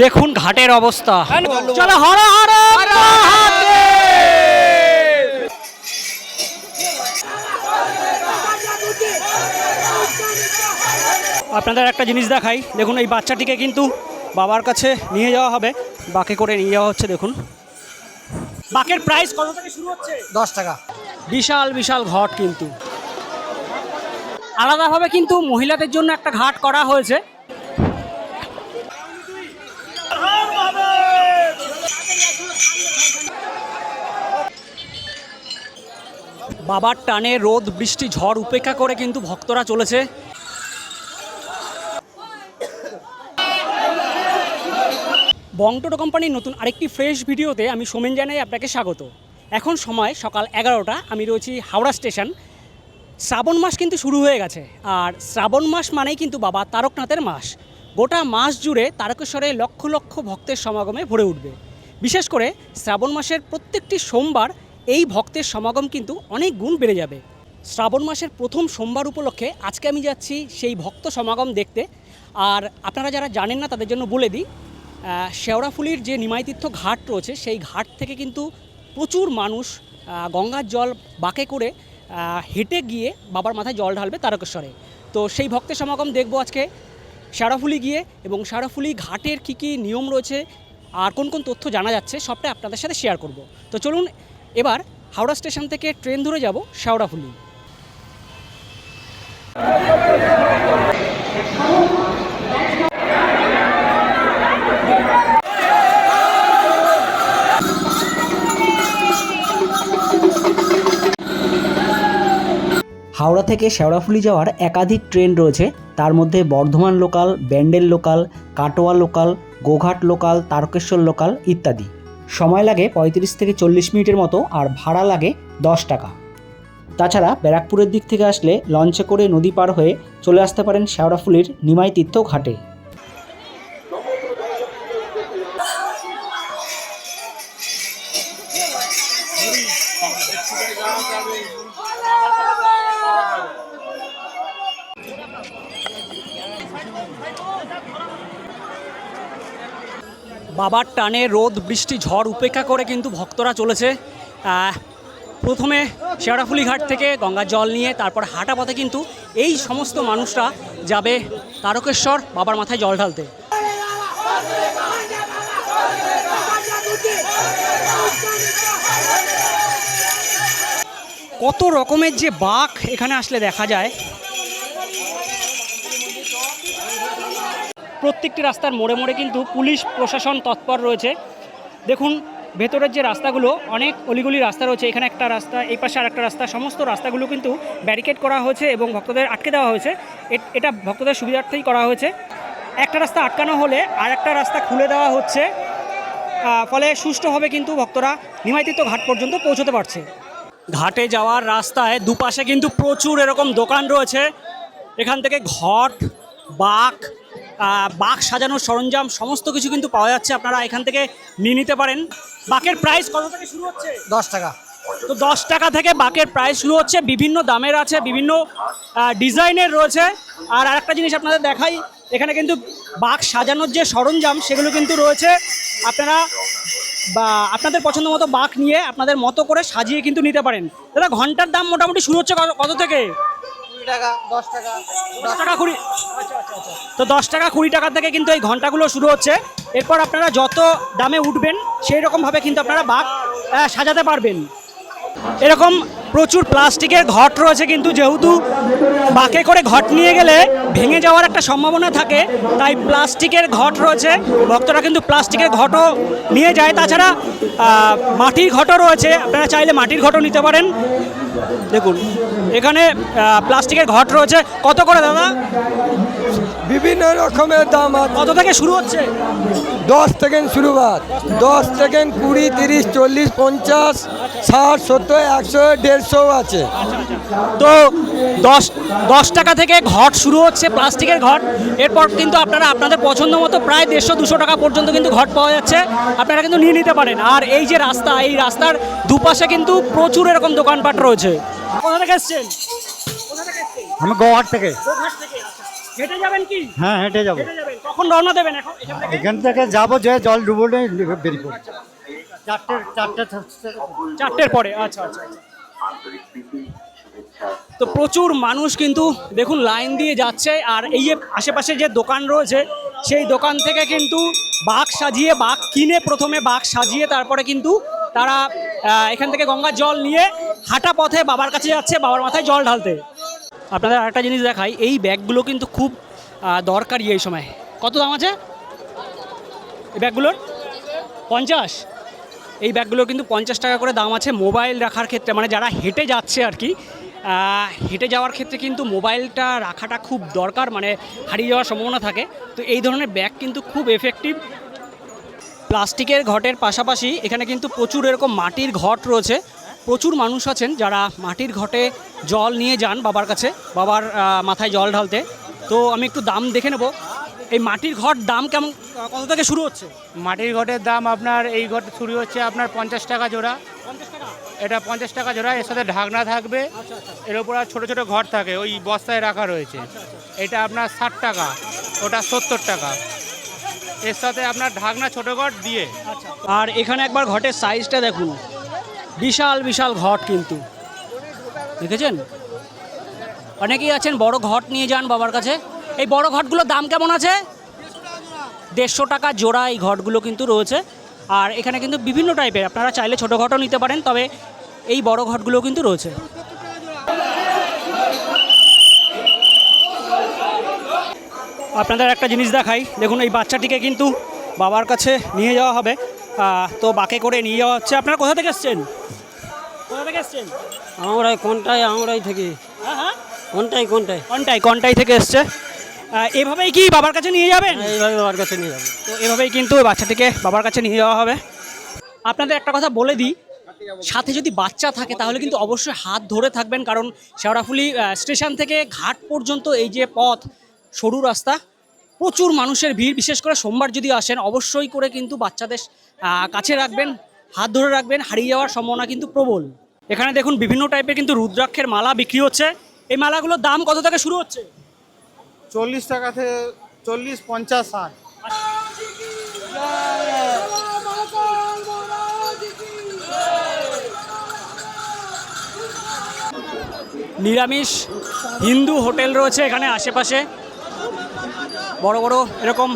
দেখুন ঘাটের অবস্থা। চলো হর হর আপনাদের একটা জিনিস দেখাই। দেখুন এই বাচ্চাটিকে কিন্তু বাবার কাছে নিয়ে যাওয়া হবে। বাকে করে নিয়ে যাওয়া হচ্ছে দেখুন। বাকের প্রাইস কত থেকে শুরু হচ্ছে? দশ টাকা। বিশাল বিশাল ঘট কিন্তু। আলাদাভাবে কিন্তু মহিলাদের জন্য একটা ঘাট করা হয়েছে। বাবার টানে রোদ, বৃষ্টি, ঝড় উপেক্ষা করে কিন্তু ভক্তরা চলেছে। বংটোটো কোম্পানির নতুন আরেকটি ফ্রেশ ভিডিওতে আমি সোমেন জানাই আপনাকে স্বাগত। এখন সময় সকাল এগারোটা, আমি রয়েছি হাওড়া স্টেশন। শ্রাবণ মাস কিন্তু শুরু হয়ে গেছে, আর শ্রাবণ মাস মানেই কিন্তু বাবা তারকনাথের মাস। গোটা মাস জুড়ে তারকেশ্বরে লক্ষ লক্ষ ভক্তের সমাগমে ভরে উঠবে। বিশেষ করে শ্রাবণ মাসের প্রত্যেকটি সোমবার এই ভক্তের সমাগম কিন্তু অনেক গুণ বেড়ে যাবে। শ্রাবণ মাসের প্রথম সোমবার উপলক্ষে আজকে আমি যাচ্ছি সেই ভক্ত সমাগম দেখতে। আর আপনারা যারা জানেন না, তাদের জন্য বলে দিই শেওড়াফুলির যে নিমাইতীর্থ ঘাট রয়েছে, সেই ঘাট থেকে কিন্তু প্রচুর মানুষ গঙ্গার জল বাঁকে করে হেঁটে গিয়ে বাবার মাথায় জল ঢালবে তারকেশ্বরে। তো সেই ভক্তের সমাগম দেখব আজকে শেওড়াফুলি গিয়ে এবং শেওড়াফুলি ঘাটের কী কী নিয়ম রয়েছে, আর কোন কোন তথ্য জানা যাচ্ছে, সবটা আপনাদের সাথে শেয়ার করব। তো চলুন এবার হাওড়া স্টেশন থেকে ট্রেন ধরে যাব শেওড়াফুলি। হাওড়া থেকে শেওড়াফুলি যাওয়ার একাধিক ট্রেন রয়েছে। তার মধ্যে Bardhaman local, Bandel local, Katwa local, Goghat local, Tarakeswar local ইত্যাদি। সময় লাগে পঁয়ত্রিশ থেকে চল্লিশ মিনিটের মতো আর ভাড়া লাগে দশ টাকা। তাছাড়া ব্যারাকপুরের দিক থেকে আসলে লঞ্চে করে নদী পার হয়ে চলে আসতে পারেন শেওড়াফুলির নিমাই তীর্থ ঘাটে। বাবার টানে রোদ, বৃষ্টি, ঝড় উপেক্ষা করে কিন্তু ভক্তরা চলেছে। প্রথমে শেওড়াফুলি ঘাট থেকে গঙ্গার জল নিয়ে, তারপর হাঁটা পথে কিন্তু এই সমস্ত মানুষরা যাবে তারকেশ্বর বাবার মাথায় জল ঢালতে। কত রকমের যে বাঘ এখানে আসলে দেখা যায়। প্রত্যেকটি রাস্তার মোড়ে মোড়ে কিন্তু পুলিশ, প্রশাসন তৎপর রয়েছে। দেখুন, ভেতরের যে রাস্তাগুলো, অনেক অলিগলি রাস্তা রয়েছে। এখানে একটা রাস্তা, এই পাশে আর একটা রাস্তা, সমস্ত রাস্তাগুলো কিন্তু ব্যারিকেড করা হয়েছে এবং ভক্তদের আটকে দেওয়া হয়েছে। এটা ভক্তদের সুবিধার্থেই করা হয়েছে। একটা রাস্তা আটকানো হলে আর একটা রাস্তা খুলে দেওয়া হচ্ছে। ফলে সুষ্ঠুভাবে কিন্তু ভক্তরা নিমাইতীর্থ ঘাট পর্যন্ত পৌঁছতে পারছে। ঘাটে যাওয়ার রাস্তায় দুপাশে কিন্তু প্রচুর এরকম দোকান রয়েছে। এখান থেকে ঘট বাঘ বাঘ সাজানোর সরঞ্জাম সমস্ত কিছু কিন্তু পাওয়া যাচ্ছে। আপনারা এখান থেকে নিয়ে নিতে পারেন। বাকের প্রাইস কত থেকে শুরু হচ্ছে? দশ টাকা। তো দশ টাকা থেকে বাকের প্রাইস শুরু হচ্ছে। বিভিন্ন দামের আছে বিভিন্ন ডিজাইনের রয়েছে। আর আরেকটা জিনিস আপনাদের দেখাই এখানে কিন্তু বাঘ সাজানোর যে সরঞ্জাম সেগুলো কিন্তু রয়েছে। আপনারা বা আপনাদের পছন্দ মতো বাঘ নিয়ে আপনাদের মতো করে সাজিয়ে কিন্তু নিতে পারেন। দাদা ঘণ্টার দাম মোটামুটি শুরু হচ্ছে কত- কত থেকে? কুড়ি টাকা দশ টাকা। দশ টাকা কুড়ি তো দশ টাকা কুড়ি টাকা থেকে কিন্তু এই ঘন্টাগুলো শুরু হচ্ছে। এরপর আপনারা যত দামে উঠবেন, সেই রকমভাবে কিন্তু আপনারা বাঘ সাজাতে পারবেন। এরকম প্রচুর প্লাস্টিকের ঘট রয়েছে কিন্তু যেহেতু বাকে করে ঘট নিয়ে গেলে ভেঙে যাওয়ার একটা সম্ভাবনা থাকে, তাই প্লাস্টিকের ঘট রয়েছে। ভক্তরা কিন্তু প্লাস্টিকের ঘটও নিয়ে যায়। তাছাড়া মাটির ঘটও রয়েছে। আপনারা চাইলে মাটির ঘটও নিতে পারেন। দেখুন, এখানে প্লাস্টিকের ঘট রয়েছে। কত করে দাদা? বিভিন্ন রকমের দাম আছে। কত থেকে শুরু হচ্ছে? দশ থেকে শুরু শুরুবাত দশ থেকে কুড়ি তিরিশ চল্লিশ পঞ্চাশ ষাট সত্তর একশো দেড়শো আছে। তো দশ দশ টাকা থেকে ঘট শুরু হচ্ছে প্লাস্টিকের ঘট। এরপর কিন্তু আপনারা আপনাদের পছন্দ মতো প্রায় দেড়শো দুশো টাকা পর্যন্ত কিন্তু ঘট পাওয়া যাচ্ছে। আপনারা কিন্তু নিয়ে নিতে পারেন। আর এই যে রাস্তা এই রাস্তার দুপাশে কিন্তু প্রচুর এরকম দোকানপাট রয়েছে। কোথা থেকে এসছেন? কোথা থেকে। এসছেন আমি গোহাট থেকে। হেঁটে যাবেন কি? হ্যাঁ হেঁটে যাব। হেঁটে যাবেন। কখন রওনা দেবেন এখন? এখান থেকে? এখান থেকে যাব যে জল ডুবো বেরিয়ে পড়ি চারটে চারটে চারটের পরে আচ্ছা আচ্ছা আচ্ছা। তো প্রচুর মানুষ কিন্তু দেখুন লাইন দিয়ে যাচ্ছে আর এই যে আশেপাশে যে দোকান রয়েছে সেই দোকান থেকে কিন্তু বাঘ সাজিয়ে বাঘ কিনে প্রথমে বাঘ সাজিয়ে তারপরে কিন্তু তারা আহ, এখান থেকে গঙ্গার জল নিয়ে হাঁটা পথে বাবার কাছে যাচ্ছে বাবার মাথায় জল ঢালতে। আপনাদের আরেকটা জিনিস দেখাই, এই ব্যাগগুলো কিন্তু খুব দরকারি এই সময়। কত দাম আছে? এই ব্যাগগুলোর? পঞ্চাশ? এই ব্যাগগুলো কিন্তু পঞ্চাশ টাকা করে দাম আছে মোবাইল রাখার ক্ষেত্রে মানে যারা হেঁটে যাচ্ছে আর কি হেঁটে যাওয়ার ক্ষেত্রে কিন্তু মোবাইলটা রাখাটা খুব দরকার মানে হারিয়ে যাওয়ার সম্ভাবনা থাকে। তো এই ধরনের ব্যাগ কিন্তু খুব এফেক্টিভ প্লাস্টিকের ঘটের পাশাপাশি এখানে কিন্তু প্রচুর এরকম মাটির ঘট রয়েছে। প্রচুর মানুষ আছেন যারা মাটির ঘটে জল নিয়ে যান বাবার কাছে বাবার মাথায় জল ঢালতে। তো আমি একটু দাম দেখে নেব। এই মাটির ঘট দাম কেমন কত থেকে শুরু হচ্ছে? মাটির ঘটের দাম আপনার এই ঘট শুরু হচ্ছে আপনার পঞ্চাশ টাকা জোড়া। এটা পঞ্চাশ টাকা জোড়া এর সাথে ঢাকনা থাকবে। এর উপর আর ছোটো ছোটো ঘর থাকে ওই বস্তায় রাখা রয়েছে। এটা আপনার ষাট টাকা ওটা সত্তর টাকা। এর সাথে আপনার ঢাকনা ছোটো ঘর দিয়ে। আর এখানে একবার ঘটের সাইজটা দেখুন। বিশাল বিশাল ঘট কিন্তু। দেখেছেন? অনেকেই আছেন, বড় ঘট নিয়ে যান বাবার কাছে। এই বড় ঘটগুলোর দাম কেমন আছে? দেড়শো টাকা জোড়া এই ঘটগুলো কিন্তু রয়েছে। আর এখানে কিন্তু বিভিন্ন টাইপের আপনারা চাইলে ছোটো ঘটও নিতে পারেন, তবে এই বড় ঘটগুলো কিন্তু রয়েছে। আপনাদের একটা জিনিস দেখাই। দেখুন, এই বাচ্চাটিকে কিন্তু বাবার কাছে নিয়ে যাওয়া হবে। তো বাকে করে নিয়ে যাওয়া হচ্ছে। আপনারা কোথা থেকে এসছেন? কোথা থেকে এসছেন? আমরা কোনটাই আমরাই থাকি। হ্যাঁ হ্যাঁ। কোনটাই কোনটাই? কন্টাই কন্টাই থেকে এসছে? এভাবেই কি বাবার কাছে নিয়ে যাবেন? এইভাবে ওর কাছে নিয়ে যাব। তো এভাবেই কিন্তু বাচ্চাটিকে বাবার কাছে নিয়ে যাওয়া হবে। আপনাদের একটা কথা বলে দিই সাথে যদি বাচ্চা থাকে তাহলে কিন্তু অবশ্যই হাত ধরে থাকবেন কারণ শেওড়াফুলি স্টেশন থেকে ঘাট পর্যন্ত এই যে পথ সরু রাস্তা প্রচুর মানুষের ভিড়। বিশেষ করে সোমবার যদি আসেন অবশ্যই করে কিন্তু বাচ্চাদের কাছে রাখবেন হাত ধরে রাখবেন হারিয়ে যাওয়ার সম্ভাবনা কিন্তু প্রবল। এখানে দেখুন বিভিন্ন টাইপের কিন্তু রুদ্রাক্ষের মালা বিক্রি হচ্ছে। এই মালাগুলোর দাম কত থেকে শুরু হচ্ছে? চল্লিশ টাকা থেকে চল্লিশ পঞ্চাশ ষাট নিরামিষ হিন্দু হোটেল রয়েছে এখানে আশেপাশে। বড় বড় এরকম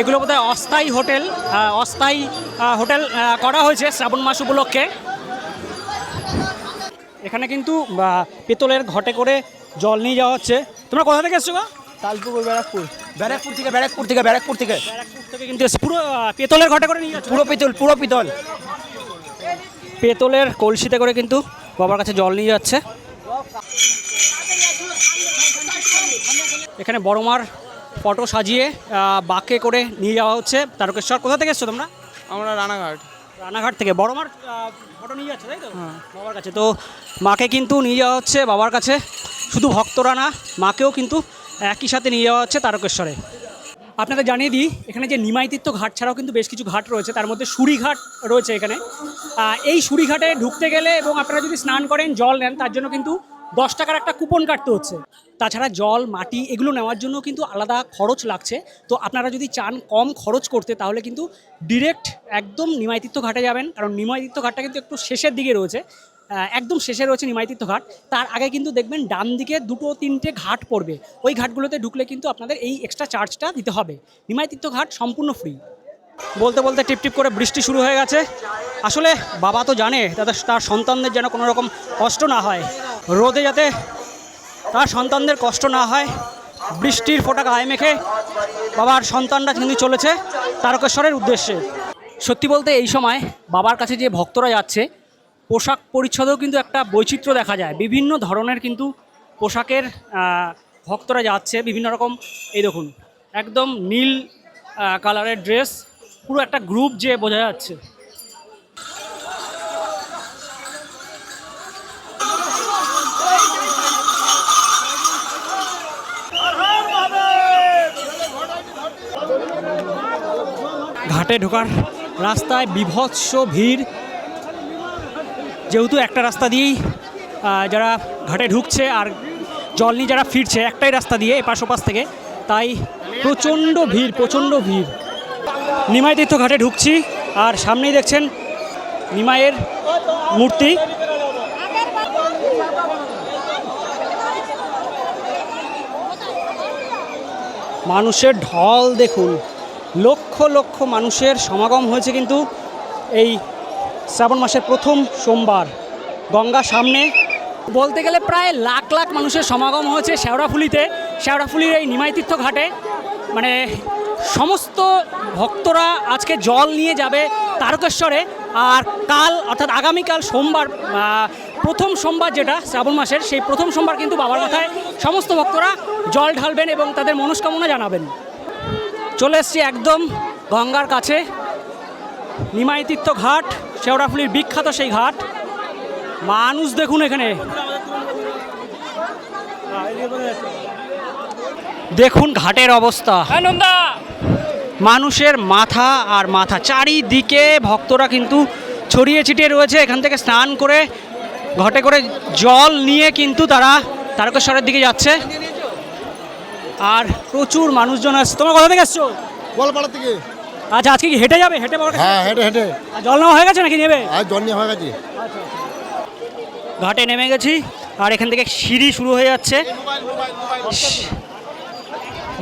এগুলো বোধহয় অস্থায়ী হোটেল অস্থায়ী হোটেল করা হয়েছে শ্রাবণ মাস উপলক্ষে। এখানে কিন্তু পেতলের ঘটে করে জল নিয়ে যাওয়া হচ্ছে। তোমরা কোথা থেকে এসছো? তালপুকুর ব্যারাকপুর। ব্যারাকপুর থেকে ব্যারাকপুর থেকে ব্যারাকপুর থেকে। ব্যারাকপুর থেকে কিন্তু পুরো পেতলের ঘটে করে নিয়ে যাচ্ছে। পুরো পিতল পুরো পিতল। পেতলের কলসিতে করে কিন্তু বাবার কাছে জল নিয়ে যাচ্ছে। এখানে বড়মার ফটো সাজিয়ে বাঁকে করে নিয়ে যাওয়া হচ্ছে। তারকেশ্বর কোথা থেকে এসছো তোমরা? আমরা রানাঘাট। রানাঘাট থেকে। বড়মার ফটো নিয়ে যাচ্ছে তাই তো? বাবার কাছে। তো মাকে কিন্তু নিয়ে যাওয়া হচ্ছে বাবার কাছে। শুধু ভক্তরা না মাকেও কিন্তু একই সাথে নিয়ে যাওয়া হচ্ছে তারকেশ্বরে। আপনাদের জানিয়ে দিই এখানে যে নিমাইতীর্থ ঘাট ছাড়াও কিন্তু বেশ কিছু ঘাট রয়েছে। তার মধ্যে সুরিঘাট রয়েছে এখানে। এই সুরিঘাটে ঢুকতে গেলে এবং আপনারা যদি স্নান করেন জল নেন তার জন্য কিন্তু দশ টাকার একটা কুপন কাটতে হচ্ছে। তাছাড়া জল, মাটি এগুলো নেওয়ার জন্য কিন্তু আলাদা খরচ লাগছে। তো আপনারা যদি চান কম খরচ করতে, তাহলে কিন্তু ডিরেক্ট একদম নিমাইতীর্থ ঘাটে যাবেন। কারণ নিমাইতীর্থ ঘাটটা কিন্তু একটু শেষের দিকে রয়েছে। একদম শেষে রয়েছে নিমাইতীর্থ ঘাট। তার আগে কিন্তু দেখবেন ডান দিকে দুটো তিনটে ঘাট পড়বে। ওই ঘাটগুলোতে ঢুকলে কিন্তু আপনাদের এই এক্সট্রা চার্জটা দিতে হবে। নিমাইতীর্থ ঘাট সম্পূর্ণ ফ্রি বলতে বলতে টিপ টিপ করে বৃষ্টি শুরু হয়ে গেছে। আসলে বাবা তো জানে, তাদের তার সন্তানদের যেন কোনো রকম কষ্ট না হয়। রোদে যাতে তার সন্তানদের কষ্ট না হয়, বৃষ্টির ফোঁটা গায়ে মেখে বাবার সন্তানরা কিন্তু চলেছে, তারকেশ্বরের উদ্দেশ্যে। সত্যি বলতে এই সময় বাবার কাছে যে ভক্তরা যাচ্ছে, পোশাক পরিচ্ছদেও কিন্তু একটা বৈচিত্র্য দেখা যায়। বিভিন্ন ধরনের কিন্তু পোশাকের ভক্তরা যাচ্ছে, বিভিন্ন রকম, এই দেখুন, একদম নীল কালারের ড্রেস পুরো একটা গ্রুপ যে বোঝা যাচ্ছে। ঘাটে ঢোকার রাস্তায় বিভৎস ভিড়। যেহেতু একটা রাস্তা দিয়েই যারা ঘাটে ঢুকছে আর জল নিয়ে যারা ফিরছে, একটাই রাস্তা দিয়ে এপাশ ওপাশ থেকে, তাই প্রচণ্ড ভিড় প্রচণ্ড ভিড়। নিমাই তীর্থ ঘাটে ঢুকছি আর সামনেই দেখছেন নিমাইয়ের মূর্তি। মানুষের ঢল দেখুন। লক্ষ লক্ষ মানুষের সমাগম হয়েছে কিন্তু এই শ্রাবণ মাসের প্রথম সোমবার গঙ্গা সামনে। বলতে গেলে প্রায় লাখ লাখ মানুষের সমাগম হয়েছে শেওড়াফুলিতে শেওড়াফুলির এই নিমাইতীর্থ ঘাটে। মানে সমস্ত ভক্তরা আজকে জল নিয়ে যাবে তারকেশ্বরে। আর কাল অর্থাৎ আগামীকাল সোমবার প্রথম সোমবার যেটা শ্রাবণ মাসের, সেই প্রথম সোমবার কিন্তু বাবার মাথায় সমস্ত ভক্তরা জল ঢালবেন এবং তাদের মনস্কামনা জানাবেন। চলে এসছি একদম গঙ্গার কাছে। নিমাই তীর্থ ঘাট শেওড়াফুলির বিখ্যাত সেই ঘাট। মানুষ দেখুন এখানে। দেখুন ঘাটের অবস্থা। মানুষের মাথা আর মাথা চারিদিকে ভক্তরা কিন্তু ছড়িয়ে ছিটিয়ে রয়েছে। এখান থেকে স্নান করে ঘটে করে জল নিয়ে কিন্তু তারা তারকেশ্বরের দিকে যাচ্ছে। আর প্রচুর মানুষজন আসছে। তোমার কোথা থেকে এসছো গোয়ালপাড়া থেকে। আচ্ছা আজকে কি হেঁটে যাবে? হেঁটে হ্যাঁ হেঁটে হেঁটে। জল নেওয়া হয়ে গেছে নাকি নেবে? আর জল নেওয়া হয়ে গেছে। ঘাটে নেমে গেছি আর এখান থেকে সিঁড়ি শুরু হয়ে যাচ্ছে।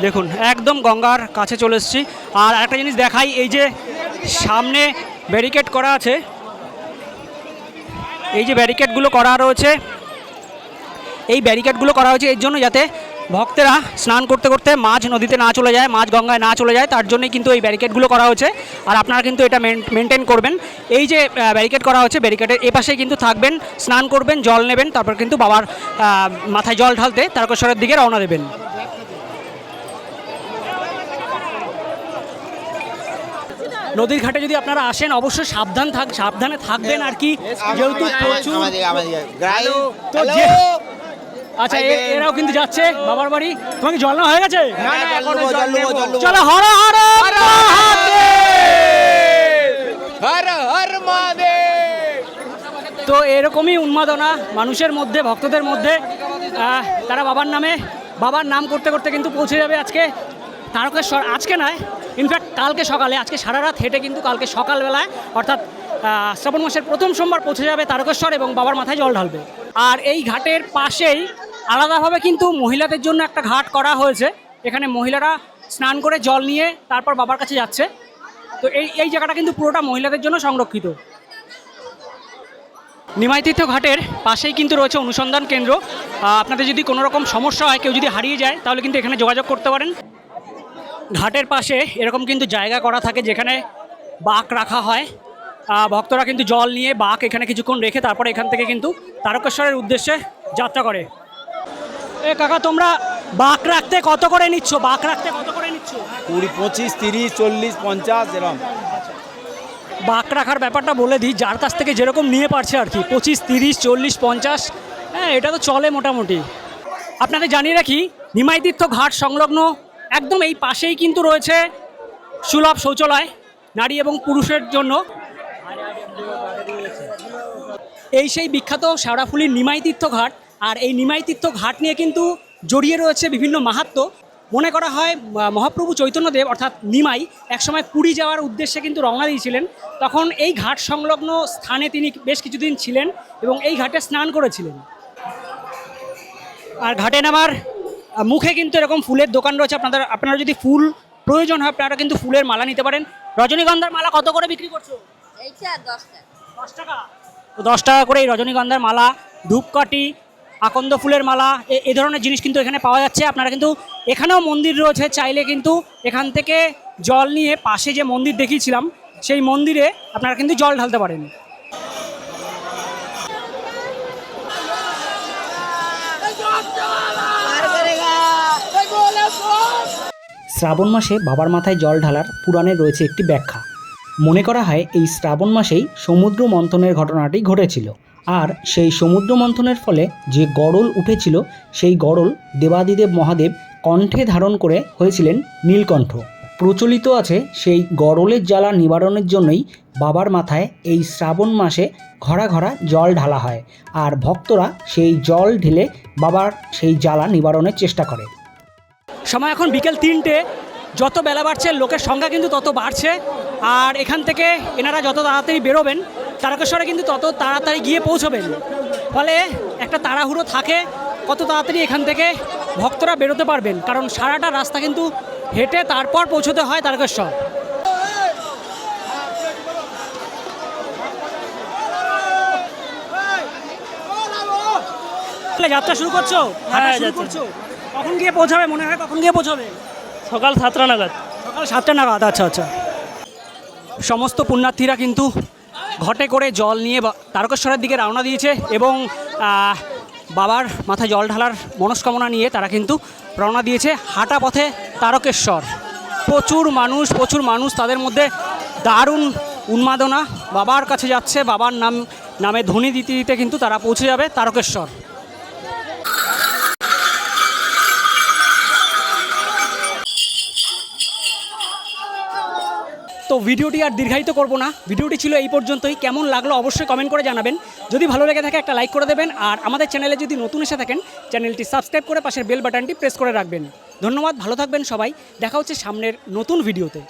দেখুন একদম গঙ্গার কাছে চলে এসেছি। আর একটা জিনিস দেখাই এই যে সামনে ব্যারিকেড করা আছে এই যে ব্যারিকেডগুলো করা রয়েছে এই ব্যারিকেডগুলো করা হয়েছে এর জন্য যাতে ভক্তেরা স্নান করতে করতে মাছ নদীতে না চলে যায় মাছ গঙ্গায় না চলে যায় তার জন্যই কিন্তু এই ব্যারিকেডগুলো করা হয়েছে। আর আপনারা কিন্তু এটা মেনটেন করবেন। এই যে ব্যারিকেড করা হচ্ছে ব্যারিকেডের এপাশে কিন্তু থাকবেন স্নান করবেন জল নেবেন তারপর কিন্তু বাবার মাথায় জল ঢালতে তারকেশ্বরের দিকে রওনা দেবেন। নদীর ঘাটে যদি আপনারা আসেন অবশ্যই সাবধান থাক সাবধানে থাকবেন আর কি। যেহেতু প্রচুর তো আচ্ছা এ- এরাও কিন্তু যাচ্ছে বাবার বাড়ি। তোমার কি জল না হয়ে গেছে? চলো হর হর তো এরকমই উন্মাদনা মানুষের মধ্যে ভক্তদের মধ্যে তারা বাবার নামে বাবার নাম করতে করতে কিন্তু পৌঁছে যাবে আজকে। তারকেশ্বর আজকে নয় ইনফ্যাক্ট কালকে সকালে আজকে সারা রাত হেঁটে কিন্তু কালকে সকালবেলায় অর্থাৎ শ্রাবণ মাসের প্রথম সোমবার পৌঁছে যাবে তারকেশ্বর এবং বাবার মাথায় জল ঢালবে। আর এই ঘাটের পাশেই আলাদাভাবে কিন্তু মহিলাদের জন্য একটা ঘাট করা হয়েছে। এখানে মহিলারা স্নান করে জল নিয়ে তারপর বাবার কাছে যাচ্ছে। তো এই এই জায়গাটা কিন্তু পুরোটা মহিলাদের জন্য সংরক্ষিত। নিমাইতীর্থ ঘাটের পাশেই কিন্তু রয়েছে অনুসন্ধান কেন্দ্র। আপনাদের যদি কোনো রকম সমস্যা হয়, কেউ যদি হারিয়ে যায়, তাহলে কিন্তু এখানে যোগাযোগ করতে পারেন। ঘাটের পাশে এরকম কিন্তু জায়গা করা থাকে যেখানে বাঁক রাখা হয়। ভক্তরা কিন্তু জল নিয়ে বাঘ এখানে কিছুক্ষণ রেখে তারপরে এখান থেকে কিন্তু তারকেশ্বরের উদ্দেশ্যে যাত্রা করে। এ কাকা তোমরা বাঁক রাখতে কত করে নিচ্ছ? বাঁক রাখতে কত করে নিচ্ছ? কুড়ি পঁচিশ তিরিশ চল্লিশ পঞ্চাশ এরকম বাঁক রাখার ব্যাপারটা বলে দিই যার কাছ থেকে যেরকম নিয়ে পারছে আর কি। পঁচিশ তিরিশ চল্লিশ পঞ্চাশ হ্যাঁ এটা তো চলে মোটামুটি। আপনাদের জানিয়ে রাখি নিমাইতীর্থ ঘাট সংলগ্ন একদম এই পাশেই কিন্তু রয়েছে সুলভ শৌচালয় নারী এবং পুরুষের জন্য। এই সেই বিখ্যাত শেওড়াফুলির নিমাইতীর্থ ঘাট আর এই নিমাইতীর্থ ঘাট নিয়ে কিন্তু জড়িয়ে রয়েছে বিভিন্ন মাহাত্ম্য মনে করা হয় মহাপ্রভু চৈতন্যদেব অর্থাৎ নিমাই একসময় পুরী যাওয়ার উদ্দেশ্যে কিন্তু রওনা দিয়েছিলেন। তখন এই ঘাট সংলগ্ন স্থানে তিনি বেশ কিছুদিন ছিলেন এবং এই ঘাটে স্নান করেছিলেন। আর ঘাটে নামার মুখে কিন্তু এরকম ফুলের দোকান রয়েছে। আপনাদের আপনারা যদি ফুল প্রয়োজন হয় আপনারা কিন্তু ফুলের মালা নিতে পারেন। রজনীগন্ধার মালা কত করে বিক্রি করছ? এইটা দশটা দশ টাকা। তো দশ টাকা করে এই রজনীগন্ধার মালা ধূপকাঠি আকন্দ ফুলের মালা, এ- ধরনের জিনিস কিন্তু এখানে পাওয়া যাচ্ছে। আপনারা কিন্তু এখানেও মন্দির রয়েছে, চাইলে কিন্তু এখান থেকে জল নিয়ে পাশে যে মন্দির দেখিয়েছিলাম, সেই মন্দিরে আপনারা কিন্তু জল ঢালতে পারেন। শ্রাবণ মাসে বাবার মাথায় জল ঢালার পুরাণে রয়েছে একটি ব্যাখ্যা। মনে করা হয় এই শ্রাবণ মাসেই সমুদ্র মন্থনের ঘটনাটি ঘটেছিল। আর সেই সমুদ্র মন্থনের ফলে যে গরল উঠেছিল, সেই গরল দেবাদিদেব মহাদেব কণ্ঠে ধারণ করে হয়েছিলেন নীলকণ্ঠ। প্রচলিত আছে সেই গরলের জ্বালা নিবারণের জন্যই বাবার মাথায় এই শ্রাবণ মাসে ঘরা ঘরা জল ঢালা হয়, আর ভক্তরা সেই জল ঢেলে বাবার সেই জ্বালা নিবারণের চেষ্টা করে। সময় এখন বিকেল তিনটে। যত বেলা বাড়ছে লোকের সংখ্যা কিন্তু তত বাড়ছে। আর এখান থেকে এনারা যত তাড়াতাড়ি বেরোবেন তারকেশ্বরে কিন্তু তত তাড়াতাড়ি গিয়ে পৌঁছবেন। ফলে একটা তাড়াহুড়ো থাকে কত তাড়াতাড়ি এখান থেকে ভক্তরা বেরোতে পারবেন। কারণ সারাটা রাস্তা কিন্তু হেঁটে তারপর পৌঁছতে হয় তারকেশ্বর। তাহলে যাত্রা শুরু শুরু করছ? কখন গিয়ে পৌঁছাবে? মনে হয় কখন গিয়ে পৌঁছাবে? সকাল সাতটা নাগাদ। সকাল সাতটা নাগাদ আচ্ছা আচ্ছা। সমস্ত পুণ্যার্থীরা কিন্তু ঘটে করে জল নিয়ে তারকেশ্বরের দিকে রওনা দিয়েছে এবং বাবার মাথায় জল ঢালার মনস্কামনা নিয়ে তারা কিন্তু রওনা দিয়েছে হাঁটা পথে তারকেশ্বর। প্রচুর মানুষ প্রচুর মানুষ তাদের মধ্যে দারুণ উন্মাদনা। বাবার কাছে যাচ্ছে, বাবার নাম নামে ধ্বনি দিতে দিতে কিন্তু তারা পৌঁছে যাবে তারকেশ্বর। তো ভিডিওটি আর দীর্ঘায়িত করব না। ভিডিওটি ছিল এই পর্যন্তই। কেমন লাগল অবশ্যই কমেন্ট করে জানাবেন। যদি ভালো লেগে থাকে একটা লাইক করে দেবেন। আর আমাদের চ্যানেলে যদি নতুন এসে থাকেন চ্যানেলটি সাবস্ক্রাইব করে পাশের বেল বাটনটি প্রেস করে রাখবেন। ধন্যবাদ, ভালো থাকবেন সবাই। দেখা হচ্ছে সামনের নতুন ভিডিওতে